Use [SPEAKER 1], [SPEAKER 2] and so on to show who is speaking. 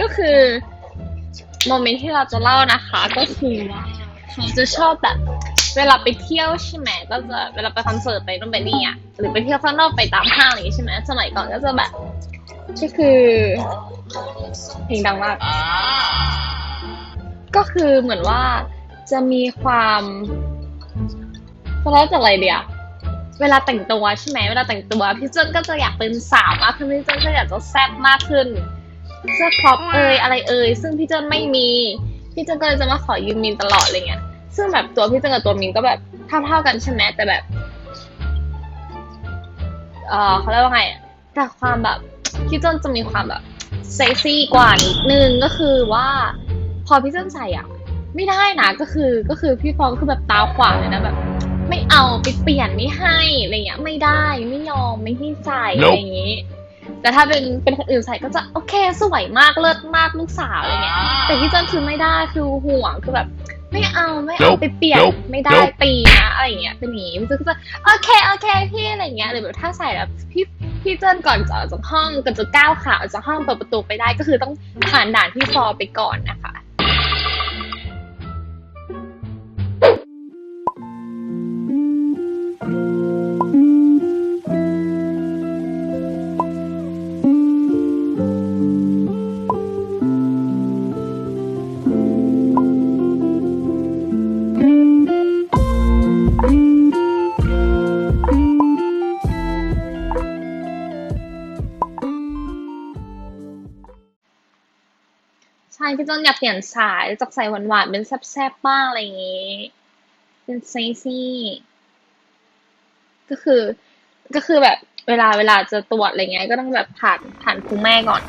[SPEAKER 1] ก็คือโมเมนต์ที่เราจะเล่านะคะ ก็คือว่าเขาจะชอบแบบ เวลาไปเที่ยวใช่ไหมก็จะเวลาไปคอนเสิร์ตไปนู่นไปนี่อะหรือไปเที่ยวข้างนอกไปตามห้างอะไรอย่างงี้ใช่ไหมสมัยก่อนก็จะแบบก็คือเพลงดังมากก็คือเหมือนว่าจะมีความจะเล่าจากอะไรเดียวเวลาแต่งตัวใช่ไหมเวลาแต่งตัวพี่เจิ้นก็จะอยากเป็นสาวมากขึ้นพี่เจิ้นก็อยากจะแซ่บมากขึ้น เสื้อครอปเอยอะไรเอยซึ่งพี่เจิ้นไม่มีพี่เจิ้นก็เลยจะมาขอยืมมินตลอดอะไรเงี้ยซึ่งแบบตัวพี่เจิ้นกับตัวมินก็แบบเท่าๆกันใช่ไหมแต่แบบเออเขาเรียกว่าไงแต่ความแบบพี่เจิ้นจะมีความแบบเซ็กซี่กว่านิดนึงก็คือว่าพอพี่เจิ้นใส่อะ ไม่ได้นะก็คือก็คือพี่ฟองคือแบบตาขวางเลยนะแบบ ไม่เอาไปเปลี่ยนไม่ให้อะไรเงี้ยไม่ได้ไม่ยอมไม่ให้ใส่อะไรอย่างงี้ แต่ถ้าเป็นเป็นคนอื่นใส่ก็จะโอเคสวยมากเลิศมากลูกสาวอะไรเงี้ย แต่พี่เจิ้นคือไม่ได้คือห่วงคือแบบ ไม่เอาไม่เอา
[SPEAKER 2] Nope
[SPEAKER 1] ไปเปลี่ยน
[SPEAKER 2] Nope
[SPEAKER 1] ไม่ได้
[SPEAKER 2] Nope
[SPEAKER 1] ตีนะอะไรอย่างเงี้ยเป็นอย่างงี้พี่เจิ้นก็จะโอเคโอเคพี่อะไรเงี้ยหรือแบบถ้าใส่แล้วพี่พี่เจิ้นก่อนจะออกจากห้องก่อนจะก้าวขาออกจากห้องเปิดประตูไปได้ก็คือต้องผ่านด่านพี่ฟอไปก่อนนะคะ ใช่พี่ต้นอยากเปลี่ยนสายจากใส่หวานๆเป็นแซ่บๆบ้างอะไรอย่างงี้ เป็นเซ็กซี่ก็คือ ก็คือแบบเวลาเวลาจะตรวจอะไรเงี้ยก็ต้องแบบผ่านผ่านคุณแม่ก่อน